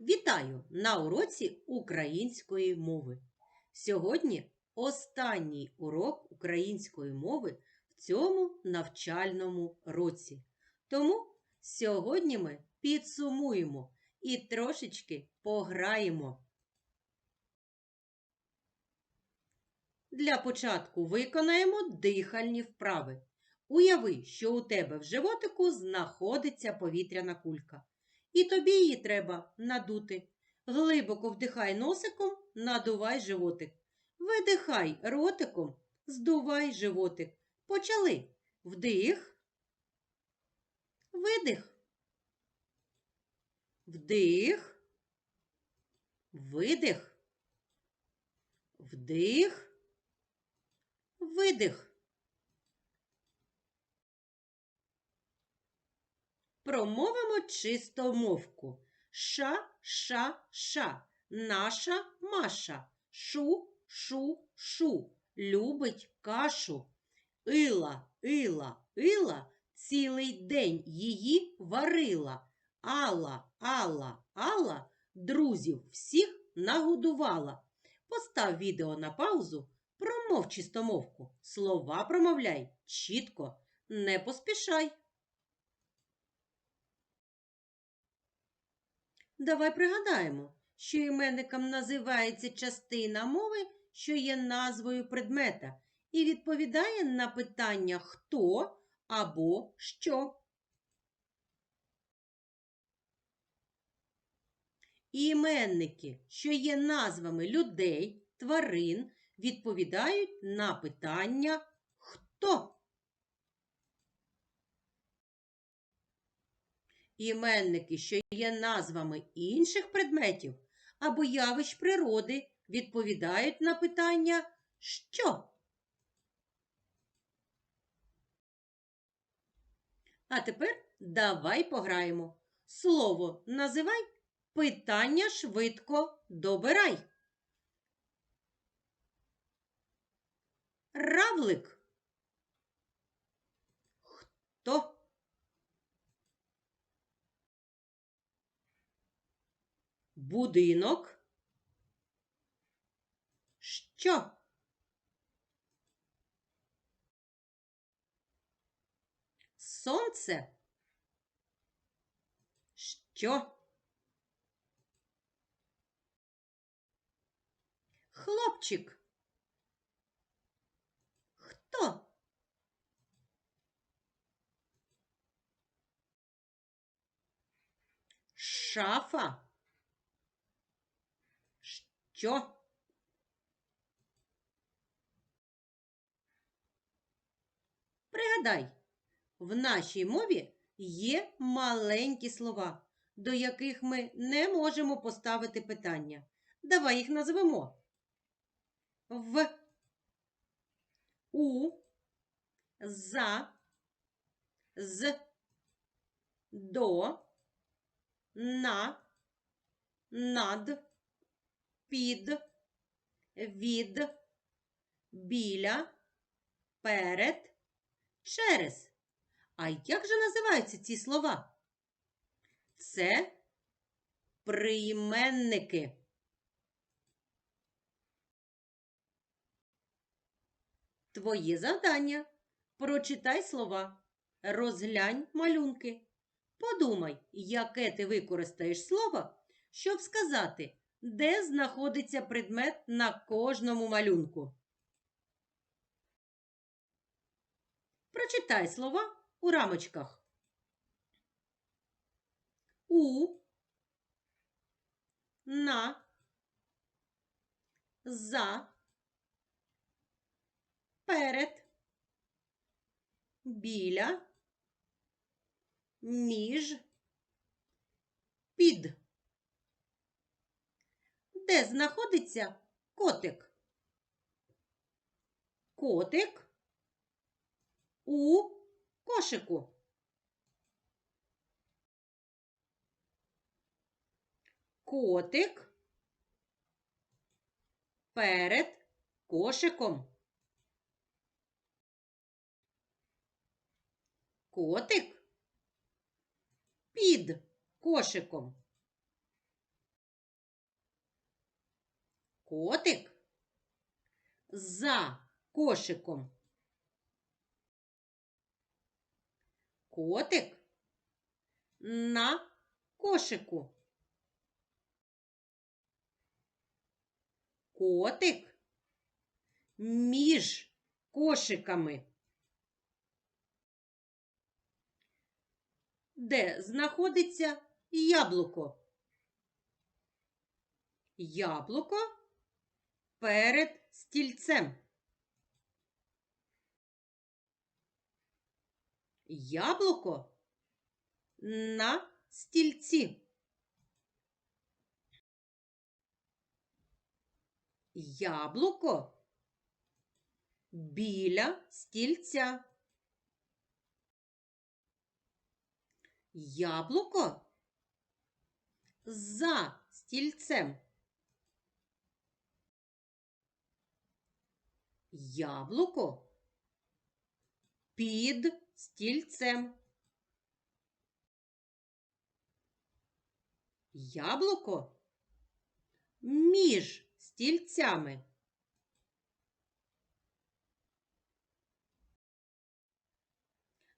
Вітаю на уроці української мови. Сьогодні останній урок української мови в цьому навчальному році. Тому сьогодні ми підсумуємо і трошечки пограємо. Для початку виконаємо дихальні вправи. Уяви, що у тебе в животику знаходиться повітряна кулька. І тобі її треба надути. Глибоко вдихай носиком, надувай животик. Видихай ротиком, здувай животик. Почали. Вдих. Видих. Вдих. Видих. Вдих. Видих. Промовимо чистомовку. Ша, ша, ша. Наша Маша. Шу, шу, шу. Любить кашу. Ила, ила, ила. Цілий день її варила. Алла, Алла, Алла друзів всіх нагодувала. Постав відео на паузу, промов чистомовку. Слова промовляй чітко, не поспішай. Давай пригадаємо, що іменником називається частина мови, що є назвою предмета, і відповідає на питання хто або що. Іменники, що є назвами людей, тварин, відповідають на питання хто. Іменники, що є назвами інших предметів або явищ природи, відповідають на питання що. А тепер давай пограємо. Слово називай, питання швидко добирай. Равлик. Хто? Будинок. Що? Сонце. Що? Хлопчик. Хто? Шафа. Що? Пригадай, в нашій мові є маленькі слова, до яких ми не можемо поставити питання. Давай їх назвемо. В, у, за, з, до, на, над під, від, біля, перед, через. А як же називаються ці слова? Це прийменники. Твоє завдання. Прочитай слова, розглянь малюнки. Подумай, яке ти використаєш слово, щоб сказати, де знаходиться предмет на кожному малюнку. Прочитай слова у рамочках. У, на, за, перед, біля, між, під. Де знаходиться котик? Котик у кошику. Котик перед кошиком. Котик під кошиком. Котик за кошиком. Котик на кошику. Котик між кошиками. Де знаходиться яблуко? Яблуко перед стільцем. Яблуко на стільці. Яблуко біля стільця. Яблуко за стільцем. Яблуко під стільцем. Яблуко між стільцями.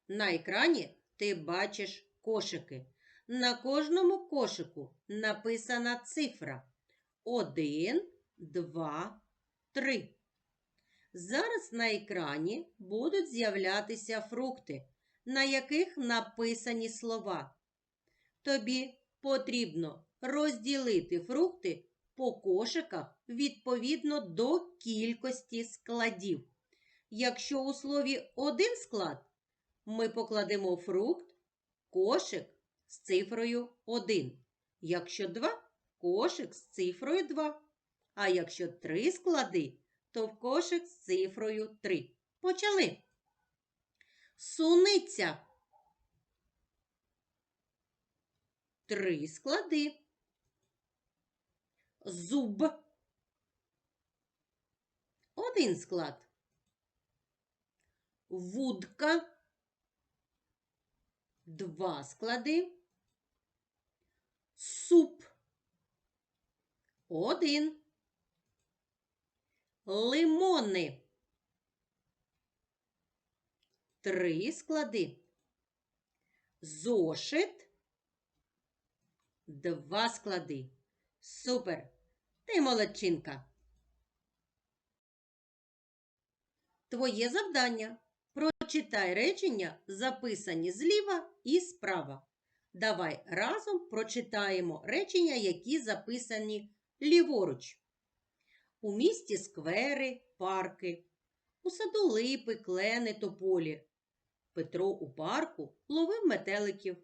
На екрані ти бачиш кошики. На кожному кошику написана цифра 1, 2, 3. Зараз на екрані будуть з'являтися фрукти, на яких написані слова. Тобі потрібно розділити фрукти по кошиках відповідно до кількості складів. Якщо у слові один склад, ми покладемо фрукт, кошик з цифрою 1. Якщо два кошик з цифрою 2. А якщо три склади, то в кошик з цифрою 3. Почали. Суниця. Три склади. Зуб. Один склад. Вудка. Два склади. Суп. Один. Лимони. Три склади. Зошит. Два склади. Супер! Ти молодчинка. Твоє завдання. Прочитай речення, записані зліва і справа. Давай разом прочитаємо речення, які записані ліворуч. У місті сквери, парки, у саду липи, клени, тополі. Петро у парку ловив метеликів.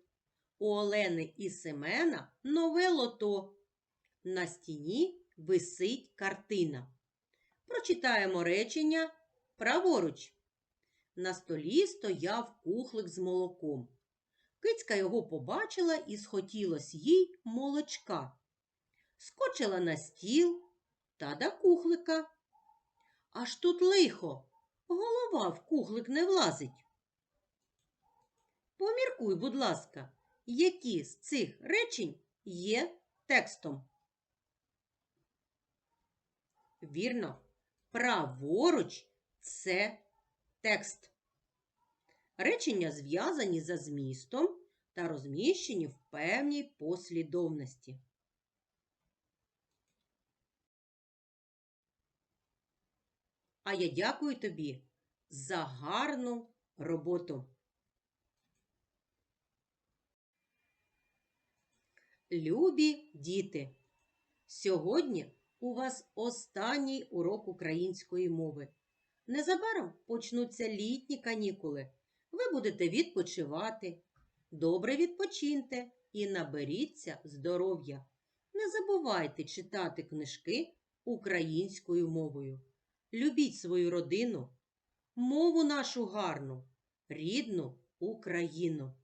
У Олени і Семена нове лото. На стіні висить картина. Прочитаємо речення праворуч. На столі стояв кухлик з молоком. Кицька його побачила і схотілось їй молочка. Скочила на стіл та до кухлика. Аж тут лихо, голова в кухлик не влазить. Поміркуй, будь ласка, які з цих речень є текстом. Вірно, праворуч це текст. Речення зв'язані за змістом та розміщені в певній послідовності. А я дякую тобі за гарну роботу. Любі діти! Сьогодні у вас останній урок української мови. Незабаром почнуться літні канікули. Ви будете відпочивати. Добре відпочиньте і наберіться здоров'я. Не забувайте читати книжки українською мовою. Любіть свою родину, мову нашу гарну, рідну Україну.